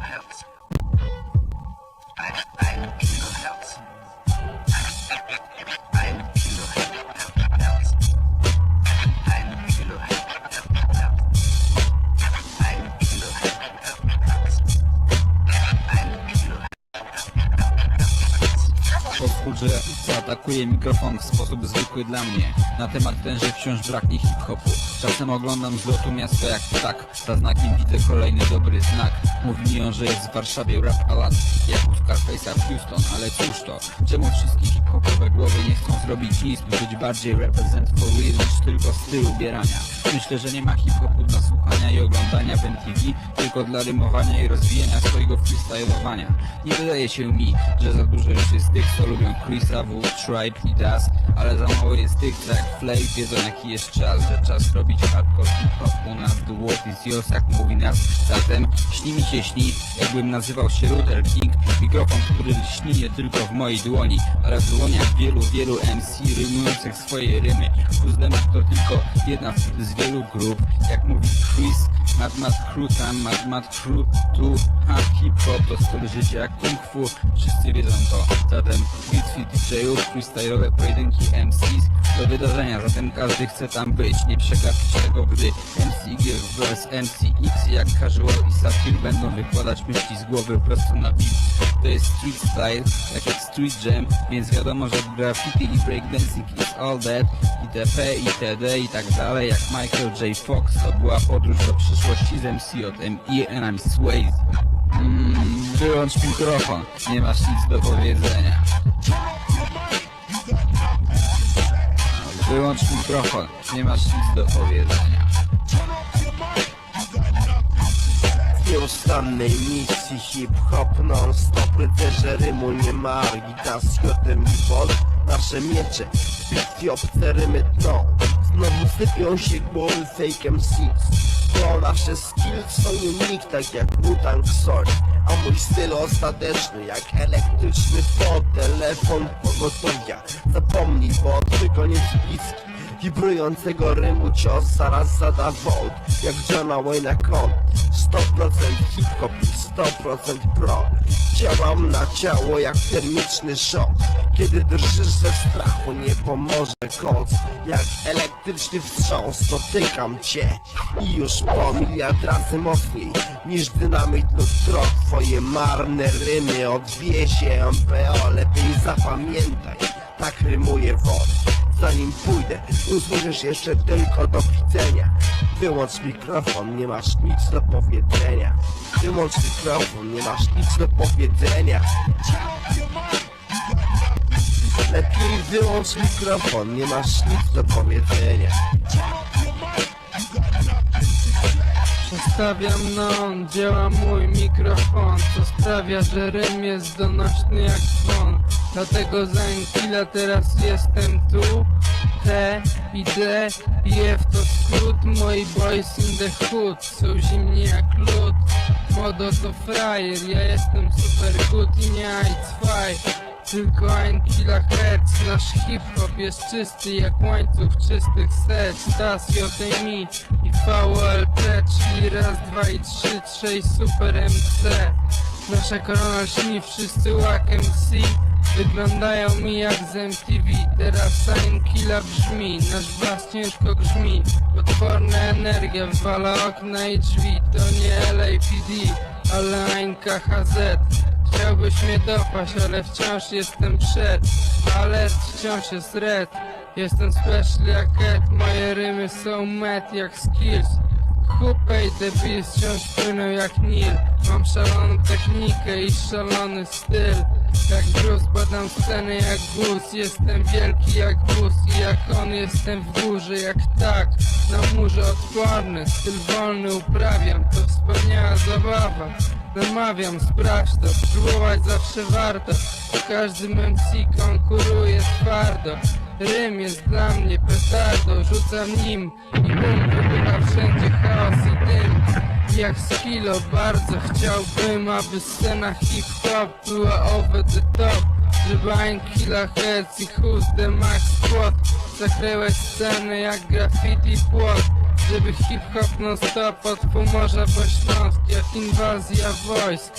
Kinoherz. Ein, ein Kinoherz. Zaatakuje mikrofon w sposób zwykły dla mnie. Na temat ten, że wciąż braknie hip-hopu. Czasem oglądam z lotu miasto jak ptak. Za znakiem widzę kolejny dobry znak. Mówi mi on, że jest w Warszawie rap alat Jak u Scarface'a w Houston Ale cóż to, czemu wszystkie hip-hopowe głowy nie chcą zrobić nic by Być bardziej represent for real niż tylko styl ubierania? Myślę, że nie ma hip-hopu dla słuchania i oglądania w MTV Tylko dla rymowania i rozwijania swojego freestylowania Nie wydaje się mi, że za dużo już jest tych, co lubią Chrisa, W, Tribe i Das Ale za mało jest tych, jak Flake wiedzą jaki jest czas Że czas robić hardcore hip-hopu na The World is yours, jak mówi nas Zatem śni mi się śni, jakbym nazywał się Luther King. Mikrofon, który śni nie tylko w mojej dłoni Ale w dłoniach wielu, wielu MC rymujących swoje rymy. Uzlemek to tylko jedna z wielu grup Jak mówi Chris, Mad Mad tam, Mad Mad Crew tu Ha, hip-hop to styl życia jak kung fu. Wszyscy wiedzą to. Zatem bitwy DJ-ów, freestyle'owe pojedynki MCs do wydarzenia. Zatem każdy chce tam być. Nie przegapić tego, gdy MC Gier vs MCX Jak Casual i Safir będą wykładać myśli z głowy prosto na beat. To jest street style, tak jak street jam Więc wiadomo, że graffiti i breakdancing is all that. Itp, itd i tak dalej Jak Michael J. Fox To była podróż do przyszłości z MC od ME and I'm Swayze. Mm, Wyłącz mikrofon, nie masz nic do powiedzenia. Wyłącz mikrofon, nie masz nic do powiedzenia Nieustannej misji hip-hop non-stop Rycerze rymu nie ma Gitas, jotem i bol. Nasze miecze, bitwi obce rymy tną Znowu sypią się głowy fake MCs Bo nasze skills są unique tak jak Wu-Tang A mój styl ostateczny jak elektryczny pod Telefon pogotowia. Zapomnij, bo twój koniec bliski Wibrującego rymu cios zaraz zada wołt Jak Johna Wayne'a Con 100% hip-hop i 100% pro. Działam na ciało jak termiczny szok. Kiedy drżysz ze strachu nie pomoże koc. Jak elektryczny wstrząs dotykam cię. I już po miliard razy mocniej Niż dynamit lub Twoje marne rymy odwiezie MPO Lepiej zapamiętaj. Tak rymuje wod Zanim pójdę, usłyszysz jeszcze tylko do widzenia. Wyłącz mikrofon, nie masz nic do powiedzenia. Wyłącz mikrofon, nie masz nic do powiedzenia. Lepiej wyłącz mikrofon, nie masz nic do powiedzenia. Przestawiam non, działa mój mikrofon sprawia, że rym jest donośny jak dzwon Dlatego za chwilę teraz jestem tu. T i D i F to skrót. Moi boys in the hood są zimni jak lód. Modo to frajer, ja jestem super good i nie I tylko ein kilohertz, nasz hip-hop jest czysty jak łańcuch czystych serc. Tas JMI i VLP, czyli raz, dwa i trzy, trzej super MC Nasza korona śni, wszyscy łak MC Wyglądają mi jak z MTV Teraz Sign Killa brzmi Nasz bas ciężko grzmi. Potworna energia wywala okna i drzwi To nie LAPD, ale Ein KHZ Chciałbyś mnie dopaść, ale wciąż jestem przed. Alert wciąż jest red. Jestem special jak Ed Moje rymy są met jak skills Kupej beast wciąż płyną jak Nil Mam szaloną technikę i szalony styl. Jak Bruce badam scenę jak bus Jestem wielki jak bus i jak on. Jestem w górze jak tak. Na murze odporny, styl wolny uprawiam. To wspaniała zabawa. Namawiam, sprawdź to, spróbować zawsze warto. W każdym MC konkuruje twardo. Rym jest dla mnie petardo, rzucam nim I bum, Jak skilo bardzo chciałbym, aby scena hip-hop była over the top. Żeby kilohertz i who's the max spot Zakryłeś scenę jak graffiti płot. Żeby hip-hop non stop od Pomorza po Śląsk Jak inwazja wojsk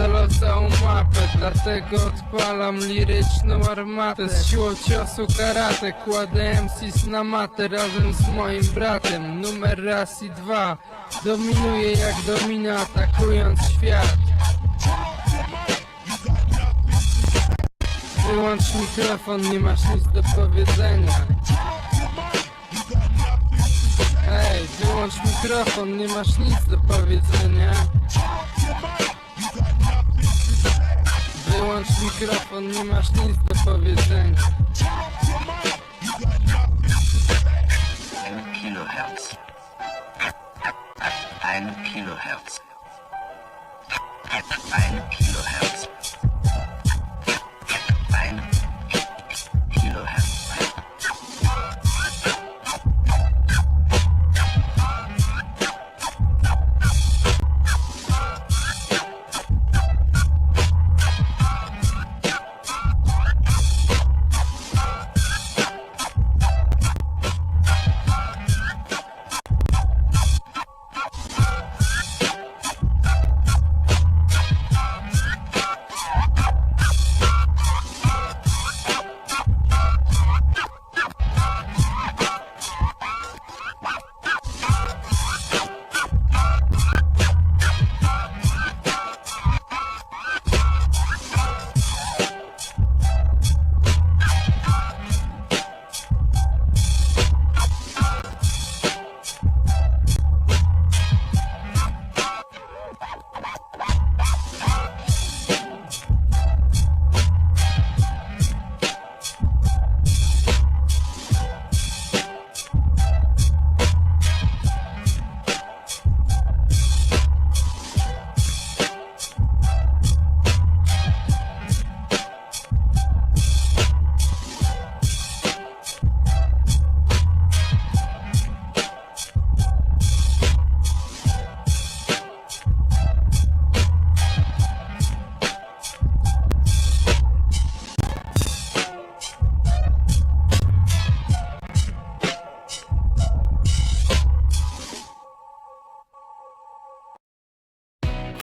Zalał całą mapę Dlatego odpalam liryczną armatę. Z siłą ciosu karate Kładę MCs na matę Razem z moim bratem. Numer raz i dwa Dominuję jak domina Atakując świat. Wyłącz mikrofon, nie masz nic do powiedzenia. Ej, wyłącz mikrofon, nie masz nic do powiedzenia Wyłącz mikrofon, nie masz nic do powiedzenia 1 Kilohertz. 1 Kilohertz. 1 Kilohertz.